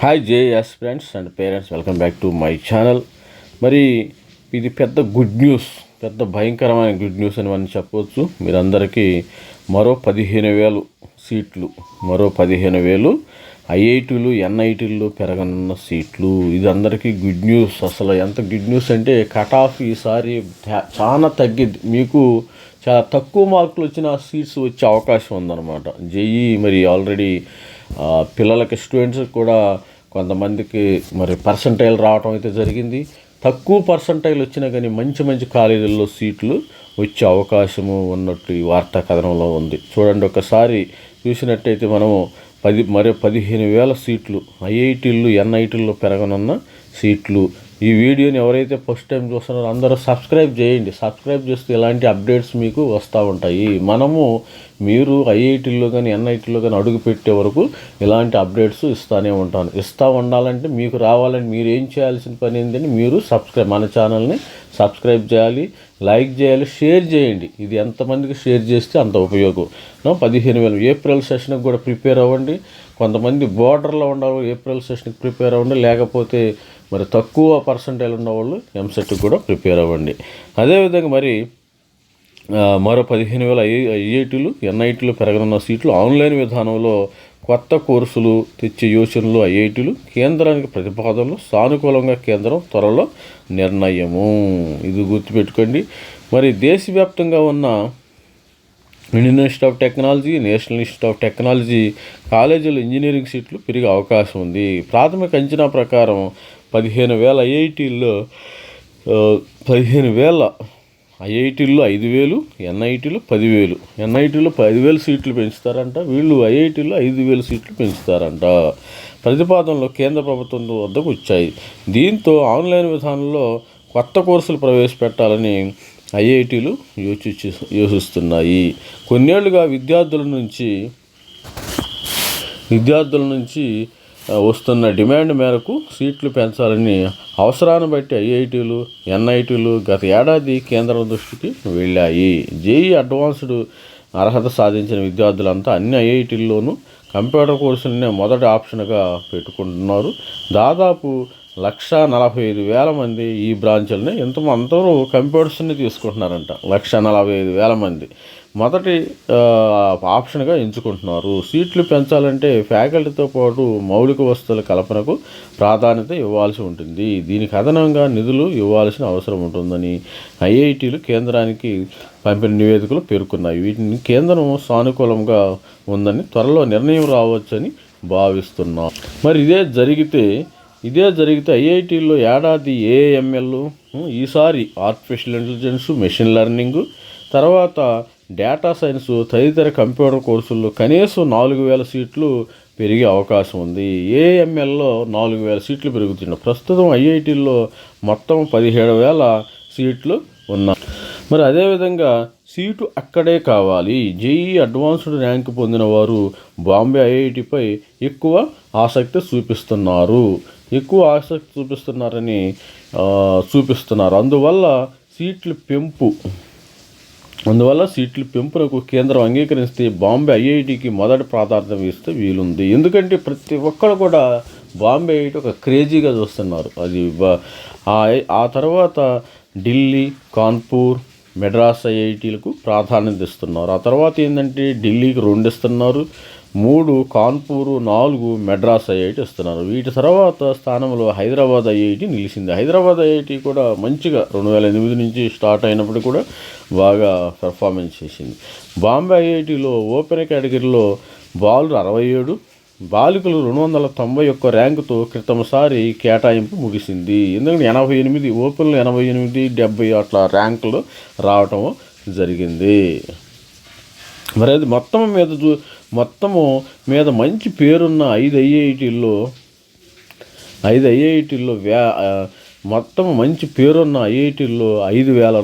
Hi JS friends and parents welcome back to my channel మరి ఇది పెద్ద good news పెద్ద భయంకరమైన గుడ్ న్యూస్ అని మనం చెప్పవచ్చు. మీరందరికీ మరో పదిహేను వేలు సీట్లు మరో పదిహేను వేలు ఐఐటీలు ఎన్ఐటీలు పెరగనున్న సీట్లు. ఇది అందరికీ గుడ్ న్యూస్ అసలు ఎంత గుడ్ న్యూస్ అంటే కట్ ఆఫ్ ఈసారి చాలా తగ్గిద్ది. మీకు చాలా తక్కువ మార్కులు వచ్చిన సీట్స్ వచ్చే అవకాశం ఉందన్నమాట. జేఈ మరి ఆల్రెడీ పిల్లలకి స్టూడెంట్స్ కూడా కొంతమందికి మరి పర్సంటైల్ రావటం అయితే జరిగింది. తక్కువ పర్సంటైల్ వచ్చినా కానీ మంచి మంచి కాలేజీల్లో సీట్లు వచ్చే అవకాశము ఉన్నట్టు ఈ వార్తా కథనంలో ఉంది. చూడండి ఒకసారి చూసినట్టయితే మనము పది మరో పదిహేను వేల సీట్లు ఐఐటీలు ఎన్ఐటీల్లో పెరగనున్న సీట్లు ఈ వీడియోని ఎవరైతే ఫస్ట్ టైం చూస్తున్నారో అందరూ సబ్స్క్రైబ్ చేయండి. సబ్స్క్రైబ్ చేస్తే ఇలాంటి అప్డేట్స్ మీకు వస్తూ ఉంటాయి. మనము మీరు ఐఐటీల్లో కానీ ఎన్ఐటీలో కానీ అడుగు పెట్టే వరకు ఇలాంటి అప్డేట్స్ ఇస్తూనే ఉంటాను. ఇస్తూ ఉండాలంటే మీకు రావాలని మీరు ఏం చేయాల్సిన పని ఏంటంటే మీరు సబ్స్క్రైబ్ మన ఛానల్ని సబ్స్క్రైబ్ చేయాలి లైక్ చేయాలి షేర్ చేయండి. ఇది ఎంతమందికి షేర్ చేస్తే అంత ఉపయోగం. పదిహేను వేలు. ఏప్రిల్ సెషన్కి కూడా ప్రిపేర్ అవ్వండి. కొంతమంది బోర్డర్లో ఉండేవాళ్ళు ఏప్రిల్ సెషన్కి ప్రిపేర్ అవ్వండి లేకపోతే మరి తక్కువ పర్సంటేజ్ ఉన్న వాళ్ళు ఎంసెట్కి కూడా ప్రిపేర్ అవ్వండి. అదేవిధంగా మరి మరో పదిహేను వేల ఐ ఐఐటీలు ఎన్ఐటీలు పెరగనున్న సీట్లు ఆన్లైన్ విధానంలో కొత్త కోర్సులు తెచ్చే యోచనలు ఐఐటీలు కేంద్రానికి ప్రతిపాదనలు సానుకూలంగా కేంద్రం త్వరలో నిర్ణయము. ఇది గుర్తుపెట్టుకోండి. మరి దేశవ్యాప్తంగా ఉన్న Indian Institute of Technology National Institute of Technology కాలేజీలో ఇంజనీరింగ్ సీట్లు పెరిగే అవకాశం ఉంది. ప్రాథమిక అంచనా ప్రకారం పదిహేను వేల ఐఐటీల్లో పదిహేను వేల ఐఐటీల్లో ఐదు వేలు ఎన్ఐటీలో పదివేలు. ఎన్ఐటీలో పదివేలు సీట్లు పెంచుతారంట. వీళ్ళు ఐఐటీలో ఐదు వేలు సీట్లు పెంచుతారంట. ప్రతిపాదనలు కేంద్ర ప్రభుత్వం వద్దకు వచ్చాయి. దీంతో ఆన్లైన్ విధానంలో కొత్త కోర్సులు ప్రవేశపెట్టాలని ఐఐటీలు యోచి యోచిస్తున్నాయి. కొన్నేళ్ళుగా విద్యార్థుల నుంచి విద్యార్థుల నుంచి వస్తున్న డిమాండ్ మేరకు సీట్లు పెంచాలని అవసరాన్ని బట్టి ఐఐటీలు ఎన్ఐటీలు గత ఏడాది కేంద్రం దృష్టికి వెళ్ళాయి. జేఈ అడ్వాన్స్డ్ అర్హత సాధించిన విద్యార్థులంతా అన్ని ఐఐటీల్లోనూ కంప్యూటర్ కోర్సులనే మొదటి ఆప్షన్గా పెట్టుకుంటున్నారు. దాదాపు లక్ష నలభై ఐదు వేల మంది ఈ బ్రాంచులని ఎంత అందరూ కంప్యూటర్స్ని తీసుకుంటున్నారంట. లక్ష నలభై ఐదు వేల మంది. మొదటి ఆప్షన్గా ఎంచుకుంటున్నారు. సీట్లు పెంచాలంటే ఫ్యాకల్టీతో పాటు మౌలిక వసతుల కల్పనకు ప్రాధాన్యత ఇవ్వాల్సి ఉంటుంది. దీనికి అదనంగా నిధులు ఇవ్వాల్సిన అవసరం ఉంటుందని ఐఐటీలు కేంద్రానికి పంపిన నివేదికలు పేర్కొన్నాయి. వీటిని కేంద్రం సానుకూలంగా ఉందని త్వరలో నిర్ణయం రావచ్చని భావిస్తున్నాం మరి ఇదే జరిగితే ఇదే జరిగితే ఐఐటీల్లో ఏడాది ఏఎంఎల్ ఈసారి ఆర్టిఫిషియల్ ఇంటెలిజెన్స్ మెషిన్ లెర్నింగ్ తర్వాత డేటా సైన్స్ తదితర కంప్యూటర్ కోర్సుల్లో కనీసం నాలుగు వేల సీట్లు పెరిగే అవకాశం ఉంది. ఏఎంఎల్లో నాలుగు వేల సీట్లు పెరుగుతున్నాయి. ప్రస్తుతం ఐఐటీల్లో మొత్తం పదిహేడు వేల సీట్లు ఉన్నాయి. మరి అదేవిధంగా సీటు అక్కడే కావాలి. జేఈ అడ్వాన్స్డ్ ర్యాంక్ పొందిన వారు బాంబే ఐఐటిపై ఎక్కువ ఆసక్తి చూపిస్తున్నారు. ఎక్కువ ఆసక్తి చూపిస్తున్నారని చూపిస్తున్నారు. అందువల్ల సీట్ల పెంపు అందువల్ల సీట్ల పెంపునకు కేంద్రం అంగీకరిస్తే బాంబే ఐఐటికి మొదటి ప్రాధాన్యత ఇస్తే వీలుంది. ఎందుకంటే ప్రతి ఒక్కరు కూడా బాంబే ఐఐటి ఒక క్రేజీగా చూస్తున్నారు. అది ఆ తర్వాత ఢిల్లీ కాన్పూర్ మెడ్రాస్ ఐఐటీలకు ప్రాధాన్యత ఇస్తున్నారు ఆ తర్వాత ఏంటంటే ఢిల్లీకి రెండు ఇస్తున్నారు మూడు కాన్పూరు నాలుగు మెడ్రాస్ ఐఐటి ఇస్తున్నారు వీటి తర్వాత స్థానంలో హైదరాబాద్ ఐఐటి నిలిచింది. హైదరాబాద్ ఐఐటి కూడా మంచిగా రెండు వేల ఎనిమిది నుంచి స్టార్ట్ అయినప్పుడు కూడా బాగా పెర్ఫార్మెన్స్ చేసింది. బాంబే ఐఐటిలో ఓపెన్ కేటగిరీలో బాలు అరవై ఏడు బాలికలు రెండు వందల తొంభై ఒక్క ర్యాంకుతో క్రితంసారి కేటాయింపు ముగిసింది. ఎందుకంటే ఎనభై ఎనిమిది ఓపెన్లు ఎనభై ఎనిమిది డెబ్బై అట్లా ర్యాంకులు రావటం జరిగింది. మరి అది మొత్తం మీద చూ మొత్తము మీద మంచి పేరున్న ఐదు ఐఐటీల్లో ఐదు ఐఐటీల్లో వ్యా మొత్తం మంచి పేరున్న ఐఐటీల్లో ఐదు వేల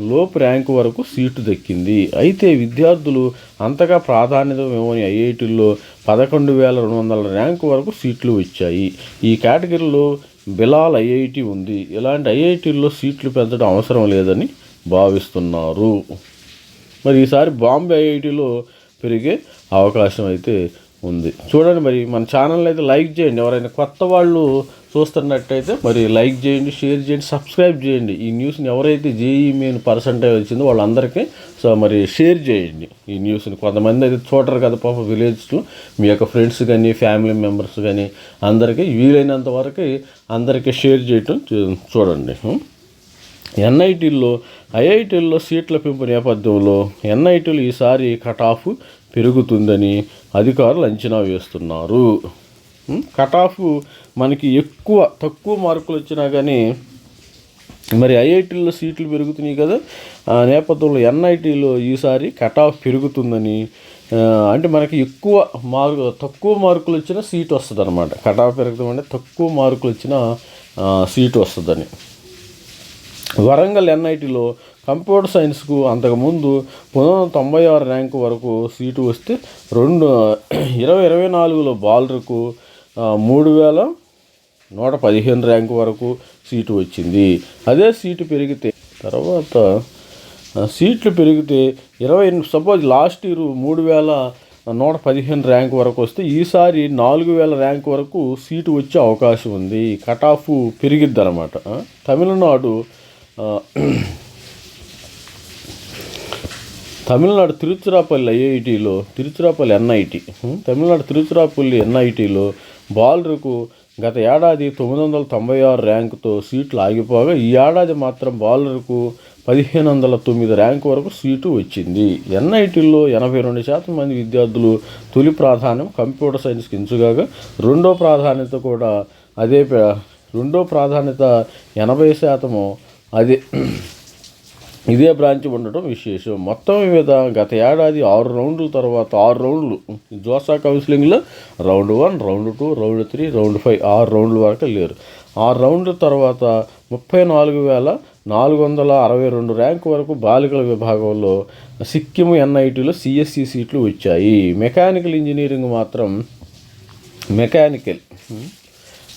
లోపు ర్యాంకు వరకు సీటు దక్కింది. అయితే విద్యార్థులు అంతగా ప్రాధాన్యత ఇవ్వని ఐఐటీల్లో పదకొండు వేల రెండు వందల ర్యాంకు వరకు సీట్లు వచ్చాయి. ఈ కేటగిరీలో బిలాల్ ఐఐటి ఉంది. ఇలాంటి ఐఐటీల్లో సీట్లు పెంచడం అవసరం లేదని భావిస్తున్నారు. మరి ఈసారి బాంబే ఐఐటిలో పెరిగే అవకాశం అయితే ఉంది. చూడండి మరి మన ఛానల్ అయితే లైక్ చేయండి. ఎవరైనా కొత్త వాళ్ళు చూస్తున్నట్టయితే మరి లైక్ చేయండి షేర్ చేయండి సబ్స్క్రైబ్ చేయండి. ఈ న్యూస్ని ఎవరైతే జేఈ మెయిన్ పర్సంటేజ్ వచ్చిందో వాళ్ళందరికీ సో మరి షేర్ చేయండి. ఈ న్యూస్ని కొంతమంది అయితే చూడరు కదా పాప విలేజ్లో మీ యొక్క ఫ్రెండ్స్ కానీ ఫ్యామిలీ మెంబర్స్ కానీ అందరికీ వీలైనంత వరకు అందరికీ షేర్ చేయటం చూ- చూడండి. ఎన్ఐటీల్లో ఐఐటీల్లో సీట్ల పెంపు నేపథ్యంలో ఎన్ఐటీలు ఈసారి కట్ ఆఫ్ పెరుగుతుందని అధికారులు అంచనా వేస్తున్నారు. కటాఫ్ కట్ ఆఫ్ మనకి ఎక్కువ తక్కువ మార్కులు వచ్చినా కానీ మరి ఐఐటీల్లో సీట్లు పెరుగుతున్నాయి కదా. ఆ నేపథ్యంలో ఎన్ఐటీలో ఈసారి కట్ ఆఫ్ పెరుగుతుందని అంటే మనకి ఎక్కువ మార్కు తక్కువ మార్కులు వచ్చిన సీట్ వస్తుంది అనమాట కట్ ఆఫ్ పెరగడం అంటే తక్కువ మార్కులు వచ్చిన సీట్ సీటు వస్తుందని. వరంగల్ ఎన్ఐటిలో కంప్యూటర్ సైన్స్కు అంతకుముందు పంతొమ్మిది వందల తొంభై ఆరు ర్యాంకు వరకు సీటు వస్తే రెండు ఇరవై ఇరవై నాలుగులో బాలర్కు మూడు వేల నూట పదిహేను ర్యాంకు వరకు సీటు వచ్చింది. అదే సీటు పెరిగితే తర్వాత సీట్లు పెరిగితే ఇరవై సపోజ్ లాస్ట్ ఇయర్ మూడు వేల నూట పదిహేను ర్యాంక్ వరకు వస్తే ఈసారి నాలుగు వేల ర్యాంక్ వరకు సీటు వచ్చే అవకాశం ఉంది. కట్ ఆఫ్ పెరిగిద్ది అనమాట తమిళనాడు తమిళనాడు తిరుచిరాపల్లి ఐఐటిలో తిరుచిరాపల్లి ఎన్ఐటి తమిళనాడు తిరుచిరాపల్లి ఎన్ఐటిలో బాలరుకు గత ఏడాది తొమ్మిది వందల తొంభై ఆరు ర్యాంకుతో సీట్లు ఆగిపోగా ఈ ఏడాది మాత్రం బాలర్కు పదిహేను వందల తొమ్మిది ర్యాంకు వరకు సీటు వచ్చింది. ఎన్ఐటీల్లో ఎనభై రెండు శాతం మంది విద్యార్థులు తొలి ప్రాధాన్యం కంప్యూటర్ సైన్స్కి ఎంచుగాగా రెండో ప్రాధాన్యత కూడా అదే రెండో ప్రాధాన్యత ఎనభై శాతము అది ఇదే బ్రాంచ్ ఉండటం విశేషం. మొత్తం మీద గత ఏడాది ఆరు రౌండ్ల తర్వాత ఆరు రౌండ్లు. జోసా కౌన్సిలింగ్లో round one round two round three round five ఆరు రౌండ్ల వరకు లేరు ఆరు రౌండ్ల తర్వాత ముప్పై నాలుగు వేల నాలుగు వందల అరవై రెండు ర్యాంక్ వరకు బాలికల విభాగంలో సిక్కిం ఎన్ఐటీలో సిఎస్సి సీట్లు వచ్చాయి. మెకానికల్ ఇంజనీరింగ్ మాత్రం మెకానికల్.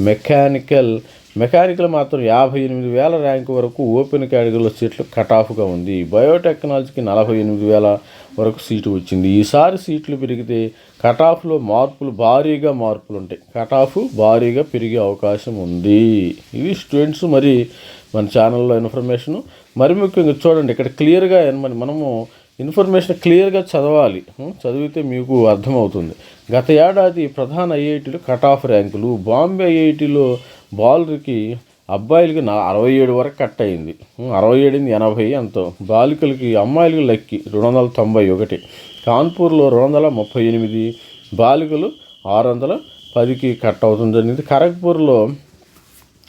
మెకానికల్ మెకానికల్ మాత్రం యాభై ఎనిమిది వేల ర్యాంకు వరకు ఓపెన్ కేటగిరీలో సీట్లు కట్ ఆఫ్గా ఉంది. బయోటెక్నాలజీకి నలభై ఎనిమిది వేల వరకు సీటు వచ్చింది. ఈసారి సీట్లు పెరిగితే కట్ ఆఫ్లో మార్పులు భారీగా మార్పులు ఉంటాయి కట్ ఆఫ్ భారీగా పెరిగే అవకాశం ఉంది. ఇవి స్టూడెంట్స్ మరి మన ఛానల్లో ఇన్ఫర్మేషన్. మరి ముఖ్యంగా చూడండి ఇక్కడ క్లియర్గా మన మనము ఇన్ఫర్మేషన్ క్లియర్గా చదవాలి. చదివితే మీకు అర్థమవుతుంది. గత ఏడాది ప్రధాన ఐఐటీలు కట్ ఆఫ్ ర్యాంకులు బాంబే ఐఐటీలో బాలురికి అబ్బాయిలకి నా అరవై ఏడు వరకు కట్ అయింది. అరవై ఏడింది ఎనభై ఎంతో. బాలికలకి అమ్మాయిలకి లెక్కి రెండు వందల తొంభై ఒకటి. కాన్పూర్లో రెండు వందల ముప్పై ఎనిమిది. బాలికలు ఆరు వందల పదికి కట్ అవుతుంది జరిగింది. ఖరగ్పూర్లో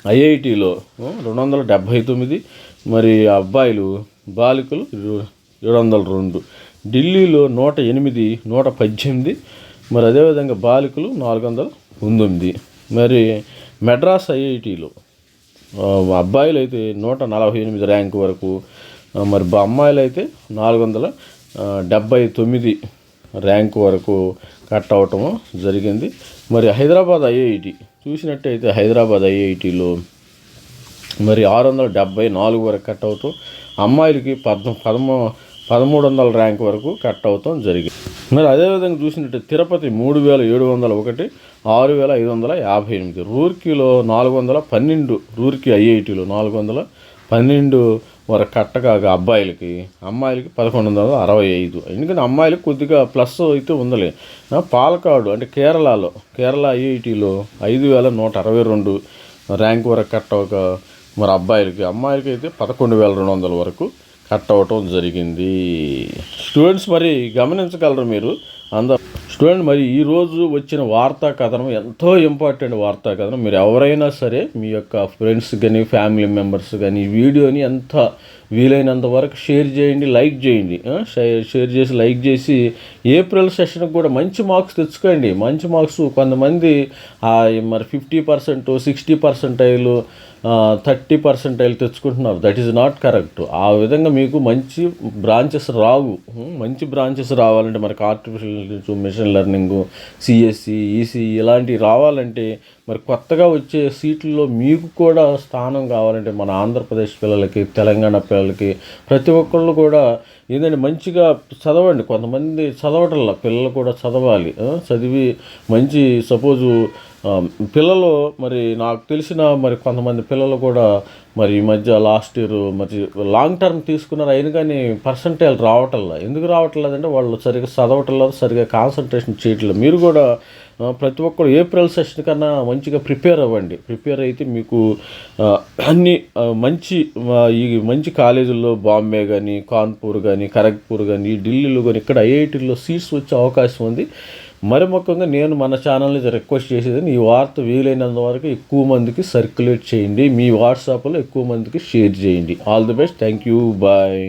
ఐఐటిలో రెండు వందల డెబ్భై తొమ్మిది. మరి అబ్బాయిలు బాలికలు ఏడు వందల రెండు. ఢిల్లీలో నూట ఎనిమిది నూట పద్దెనిమిది. మరి అదేవిధంగా బాలికలు నాలుగు వందల పంతొమ్మిది మరి మెడ్రాస్ ఐఐటిలో అబ్బాయిలు అయితే నూట నలభై ఎనిమిది ర్యాంక్ వరకు మరి అమ్మాయిలు అయితే నాలుగు వందల డెబ్బై డెబ్భై తొమ్మిది ర్యాంక్ వరకు కట్ అవటము జరిగింది. మరి హైదరాబాద్ ఐఐటి చూసినట్టయితే హైదరాబాద్ ఐఐటిలో మరి ఆరు వందల డెబ్బై నాలుగు వరకు కట్ అవుతూ అమ్మాయిలకి పద్మ పదమ పదమూడు వందల ర్యాంక్ వరకు కట్ అవుతాం జరిగింది. మరి అదేవిధంగా చూసినట్టు తిరుపతి మూడు వేల ఏడు వందల ఒకటి ఆరు వేల ఐదు వందల యాభై ఎనిమిది రూర్కీలో నాలుగు వందల పన్నెండు రూర్కీ ఐఐటీలో నాలుగు వందల పన్నెండు వరకు కట్ట కాగా అబ్బాయిలకి అమ్మాయిలకి పదకొండు వందల అరవై ఐదు. ఎందుకంటే అమ్మాయిలకి కొద్దిగా ప్లస్ అయితే ఉందలే. పాలకాడు అంటే కేరళలో కేరళ ఐఐటిలో ఐదు వేల నూట అరవై రెండు ర్యాంక్ వరకు కట్ట అవ్వక మరి అబ్బాయిలకి అమ్మాయిలకి అయితే పదకొండు వేల రెండు వందల వరకు కట్ అవ్వటం జరిగింది. స్టూడెంట్స్ మరి గమనించగలరు మీరు. అందరు స్టూడెంట్ మరి ఈరోజు వచ్చిన వార్తా కథనం ఎంతో ఇంపార్టెంట్ వార్తా కథనం. మీరు ఎవరైనా సరే మీ యొక్క ఫ్రెండ్స్ కానీ ఫ్యామిలీ మెంబర్స్ కానీ ఈ వీడియోని ఎంత వీలైనంత వరకు షేర్ చేయండి లైక్ చేయండి. షేర్ షేర్ చేసి లైక్ చేసి ఏప్రిల్ సెషన్కి కూడా మంచి మార్క్స్ తెచ్చుకోండి. మంచి మార్క్స్ కొంతమంది మరి fifty percent sixty percentile thirty percentile తెచ్చుకుంటున్నారు. దట్ ఈజ్ నాట్ కరెక్ట్ ఆ విధంగా మీకు మంచి బ్రాంచెస్ రావు. మంచి బ్రాంచెస్ రావాలంటే మనకు artificial intelligence machine learning CSC EC ఇలాంటివి రావాలంటే మరి కొత్తగా వచ్చే సీట్లలో మీకు కూడా స్థానం కావాలంటే మన ఆంధ్రప్రదేశ్ పిల్లలకి తెలంగాణ పిల్లలకి పిల్లలకి. ప్రతి ఒక్కళ్ళు కూడా ఏదైనా మంచిగా చదవండి. కొంతమంది చదవటంలా పిల్లలు కూడా చదవాలి. చదివి మంచి సపోజు పిల్లలు మరి నాకు తెలిసిన మరి కొంతమంది పిల్లలు కూడా మరి ఈ మధ్య లాస్ట్ ఇయర్ మరి లాంగ్ టర్మ్ తీసుకున్నారు. అయిన కానీ పర్సంటేజ్ రావటంలా. ఎందుకు రావట్లేదంటే వాళ్ళు సరిగ్గా చదవటం లేదు సరిగ్గా కాన్సన్ట్రేషన్ చేయట్లేదు మీరు కూడా ప్రతి ఒక్కరు ఏప్రిల్ సెషన్ కన్నా మంచిగా ప్రిపేర్ అవ్వండి. ప్రిపేర్ అయితే మీకు అన్ని మంచి ఈ మంచి కాలేజీల్లో బాంబే కానీ కాన్పూర్ కానీ ఖరగ్పూర్ కానీ ఢిల్లీలో కానీ ఇక్కడ ఐఐటీలో సీట్స్ వచ్చే అవకాశం ఉంది. మరి ముఖ్యంగా నేను మన ఛానల్ని రిక్వెస్ట్ చేసేది ఈ వార్త వీలైనంత వరకు ఎక్కువ మందికి సర్క్యులేట్ చేయండి. మీ వాట్సాప్లో ఎక్కువ మందికి షేర్ చేయండి. All the best. Thank you. Bye.